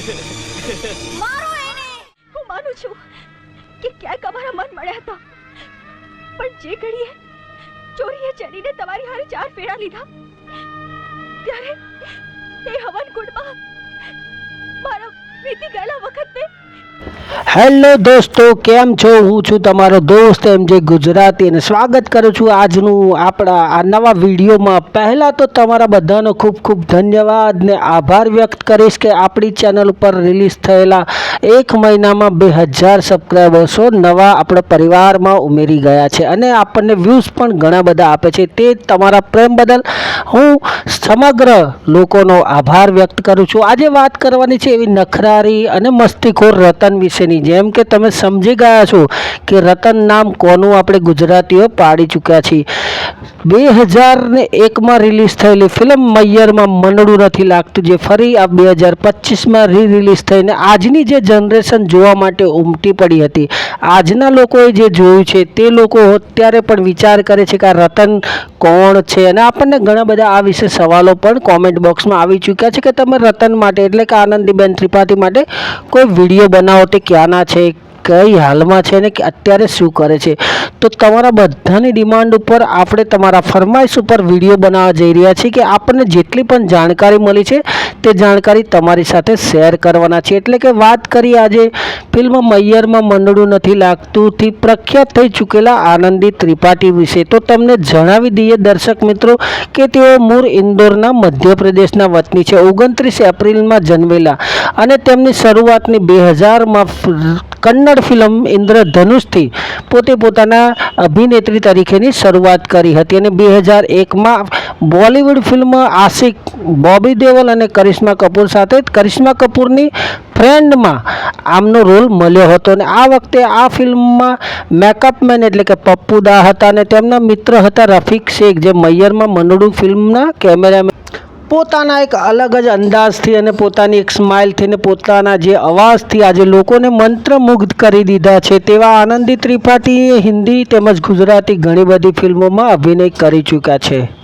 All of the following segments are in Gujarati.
મારો એને! હું માનું છું કે ક્યાંક અમારા મન મળ્યા હતા. પણ જે ઘડીએ ચોરીએ ચડીને તમારી હારે ચાર ફેરા લીધા, ત્યારે એ હવન કુંડમાં મારા વીતી ગયેલા વખતને હેલો દોસ્તો, કેમ છો? હું છું તમારો દોસ્ત એમ જે ગુજરાતી અને સ્વાગત કરું છું આજનું આપણા આ નવા વિડીયોમાં. પહેલાં તો તમારા બધાનો ખૂબ ખૂબ ધન્યવાદ ને આભાર વ્યક્ત કરીશ કે આપણી ચેનલ ઉપર રિલીઝ થયેલા એક મહિનામાં બે હજાર સબસ્ક્રાઈબર્સો નવા આપણા પરિવારમાં ઉમેરી ગયા છે. અને આપણને વ્યૂઝ પણ ઘણા બધા આપે છે. તે તમારા પ્રેમ બદલ હું સમગ્ર લોકોનો આભાર વ્યક્ત કરું છું. આજે વાત કરવાની છે એવી નખરારી અને મસ્તીખોર રતન વિશેની. જેમ કે તમે સમજી ગયા છો કે રતન નામ કોનું? આપણે ગુજરાતીઓ પાડી ચૂક્યા છીએ. બે હજાર ને એકમાં રિલીઝ થયેલી ફિલ્મ મૈયરમાં મનડું નથી લાગતું, જે ફરી આ બે હજાર પચીસમાં રી રિલીઝ થઈને આજની જે જનરેશન જોવા માટે ઉમટી પડી હતી. આજના લોકોએ જે જોયું છે, તે લોકો અત્યારે પણ વિચાર કરે છે કે આ રતન કોણ છે? અને આપણને ઘણા બધા આ વિશે સવાલો પણ કોમેન્ટ બોક્સમાં આવી ચૂક્યા છે કે તમે રતન માટે, એટલે કે આનંદીબેન ત્રિપાઠી માટે કોઈ વીડિયો બનાવો તે ક્યાંના છે? કઈ હાલમાં છે ને કે અત્યારે શું કરે છે? તો તમારા બધાની ડિમાન્ડ ઉપર આપણે તમારા ફરમાઈશ ઉપર વીડિયો બનાવવા જઈ રહ્યા છીએ કે આપણને જેટલી પણ જાણકારી મળી છે, તે જાણકારી તમારી સાથે શેર કરવાના છે એટલે કે વાત કરીએ આજે, ફિલ્મ મૈયરમાં મંડળું નથી લાગતું થી પ્રખ્યાત થઈ ચૂકેલા આનંદી ત્રિપાઠી વિશે. તો તમને જણાવી દઈએ દર્શક મિત્રો કે તેઓ મૂળ ઇન્દોરના મધ્યપ્રદેશના વતની છે. ઓગણત્રીસ એપ્રિલમાં જન્મેલા અને તેમની શરૂઆતની બે હજારમાં કન્નડ ફિલ્મ ઇન્દ્રધનુષથી પોતે પોતાના અભિનેત્રી તરીકેની શરૂઆત કરી હતી અને બે હજાર એકમાં બોલિવૂડ ફિલ્મ આશિક, બોબી દેવલ અને કરિશ્મા કપૂર સાથે કરિશ્મા કપૂરની ફ્રેન્ડમાં આમનો રોલ મળ્યો હતો અને આ વખતે આ ફિલ્મમાં મેકઅપ મેન એટલે કે પપ્પુ દા હતા અને તેમના મિત્ર હતા રફીક શેખ જે મૈયરમાં મનડું ફિલ્મના કેમેરામેન પોતાના એક અલગ જ અંદાજથી અને પોતાની એક સ્માઇલથી અને પોતાના જે અવાજથી આજે લોકોને મંત્રમુગ્ધ કરી દીધા છે તેવા આનંદી ત્રિપાઠીએ હિન્દી તેમજ ગુજરાતી ઘણી બધી ફિલ્મોમાં અભિનય કરી ચૂક્યા છે.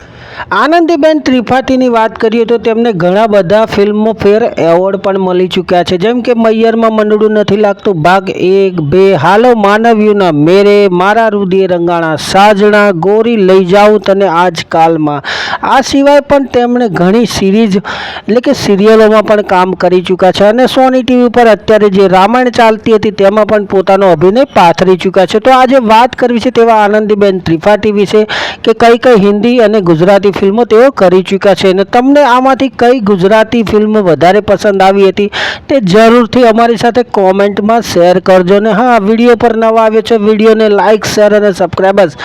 આનંદીબેન ત્રિપાઠીની વાત કરીએ તો તેમને ઘણા બધા ફિલ્મો ફેર એવોર્ડ પણ મળી ચૂક્યા છે. જેમ કે મૈયરમાં મંડળું નથી લાગતું, ભાગ એક, બે, હાલો માનવ્યુના મેરે, મારા રુદિય રંગાણા, સાજણા, ગોરી લઈ જાઉં તને આજકાલમાં. આ સિવાય પણ તેમણે ઘણી સિરીઝ એટલે કે સિરિયલોમાં પણ કામ કરી ચૂક્યા છે. અને સોની ટીવી પર અત્યારે જે રામાયણ ચાલતી હતી, તેમાં પણ પોતાનો અભિનય પાથરી ચૂક્યા છે. તો આજે વાત કરવી છે તેવા આનંદીબેન ત્રિપાઠી વિશે કે કઈ કઈ હિન્દી અને ગુજરાતી ફિલ્મો તેઓ કરી ચૂક્યા છે. અને તમને આમાંથી કઈ ગુજરાતી ફિલ્મ વધારે પસંદ આવી હતી, તે જરૂરથી અમારી સાથે કોમેન્ટમાં શેર કરજો. ને હા વીડિયો પર નવા આવ્યો છે, વિડીયોને લાઇક શેર અને સબસ્ક્રાઈબર્સ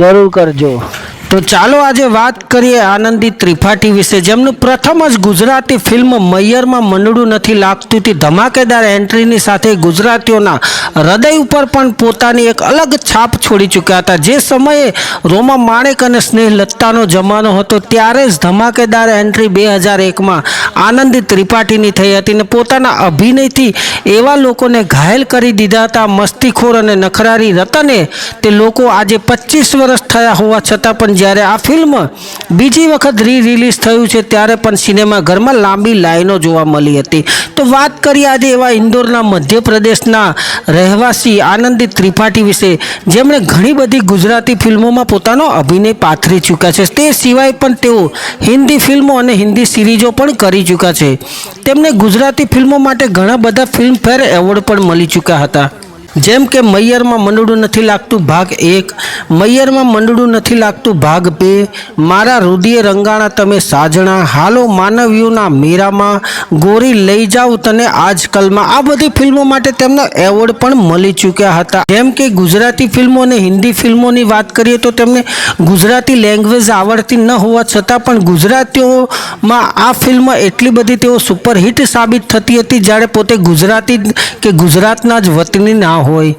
જરૂર કરજો. તો ચાલો આજે વાત કરીએ આનંદી ત્રિપાઠી વિશે. જેમનું પ્રથમ જ ગુજરાતી ફિલ્મ મૈયરમાં મંડળું નથી લાગતું તે ધમાકેદાર એન્ટ્રીની સાથે ગુજરાતીઓના હૃદય ઉપર પણ પોતાની એક અલગ છાપ છોડી ચૂક્યા હતા. જે સમયે રોમા માણેક અને સ્નેહ લત્તાનો જમાનો હતો, ત્યારે જ ધમાકેદાર એન્ટ્રી બે હજાર એકમાં આનંદી ત્રિપાઠીની થઈ હતી ને પોતાના અભિનયથી એવા લોકોને ઘાયલ કરી દીધા હતા, મસ્તીખોર અને નખરારી રતને. તે લોકો આજે પચીસ વર્ષ થયા હોવા છતાં પણ જ્યારે આ ફિલ્મ બીજી વખત રી રિલીઝ થયું છે, ત્યારે પણ સિનેમાઘરમાં લાંબી લાઈનો જોવા મળી હતી. તો વાત કરીએ આજે એવા ઇન્દોરના મધ્યપ્રદેશના રહેવાસી આનંદ ત્રિપાઠી વિશે. જેમણે ઘણી બધી ગુજરાતી ફિલ્મોમાં પોતાનો અભિનય પાથરી ચૂક્યા છે. તે સિવાય પણ તેઓ હિન્દી ફિલ્મો અને હિન્દી સિરીઝો પણ કરી ચૂક્યા છે. તેમને ગુજરાતી ફિલ્મો માટે ઘણા બધા ફિલ્મફેર એવોર્ડ પણ મળી ચૂક્યા હતા. જેમ કે મૈયરમાં મંડળું નથી લાગતું ભાગ એક, મૈયરમાં મંડળું નથી લાગતું ભાગ બે, મારા રુદિય રંગાણા તમે સાજણા, હાલો માનવ્યુના મેરામાં ગોરી લઈ જાઉં તને આજકાલમાં. આ બધી ફિલ્મો માટે તેમનો એવોર્ડ પણ મળી ચૂક્યા હતા. જેમ કે ગુજરાતી ફિલ્મો અને હિન્દી ફિલ્મોની વાત કરીએ તો તેમને ગુજરાતી લેંગ્વેજ આવડતી ન હોવા છતાં પણ ગુજરાતીઓમાં આ ફિલ્મ એટલી બધી તેઓ સુપરહિટ સાબિત થતી હતી જ્યારે પોતે ગુજરાતી કે ગુજરાતના જ વતની ના હોય.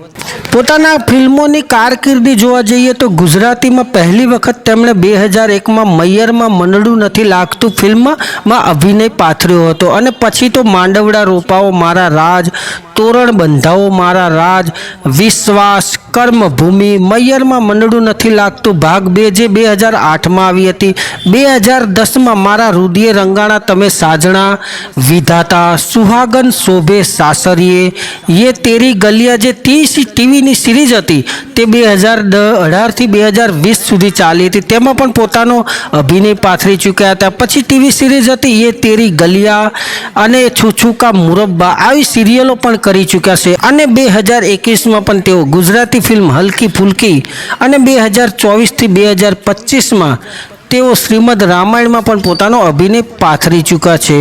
પોતાના ફિલ્મોની કારકિર્દી જોવા જઈએ તો ગુજરાતીમાં પહેલી વખત તેમણે બે હજાર એકમાં મૈયરમાં મંડળું નથી લાગતું ફિલ્મમાં અભિનય પાથર્યો હતો. અને પછી તો માંડવડા રોપાઓ મારા રાજ, તોરણ બંધાઓ મારા રાજ, વિશ્વાસ કર્મભૂમિ મૈયરમાં મંડળું નથી લાગતું. ભાગ બે જે બે હજાર આઠમાં આવી હતી. બે હજાર દસમાં મારા રુદિય રંગાણા તમે સાજણા વિધાતા. સુહાગન શોભે સાસરીએ. યે તેરી ગલિયા જે ત્રીસ ટીવીની સિરીઝ હતી, તે બે હજાર અઢારથી બે હજાર વીસ સુધી ચાલી હતી. તેમાં પણ પોતાનો અભિનય પાથરી ચૂક્યા હતા. પછી ટીવી સિરીઝ હતી, યે તેરી ગલિયા અને છુછુકા મુરબ્બા. આવી સિરિયલો પણ કરી ચૂક્યા છે. અને બે હજાર એકવીસમાં પણ તેઓ ગુજરાતી ફિલ્મ હલકી ફુલકી અને બે હજાર ચોવીસથી બે હજાર પચીસમાં તેઓ શ્રીમદ રામાયણમાં પણ પોતાનો અભિનય પાથરી ચૂક્યા છે.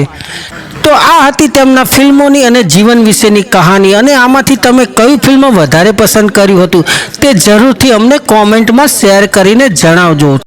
તો આ હતી તેમના ફિલ્મોની અને જીવન વિશેની કહાની અને આમાંથી તમે કઈ ફિલ્મ વધારે પસંદ કર્યું હતું તે જરૂરથી અમને કોમેન્ટમાં શેર કરીને જણાવજો.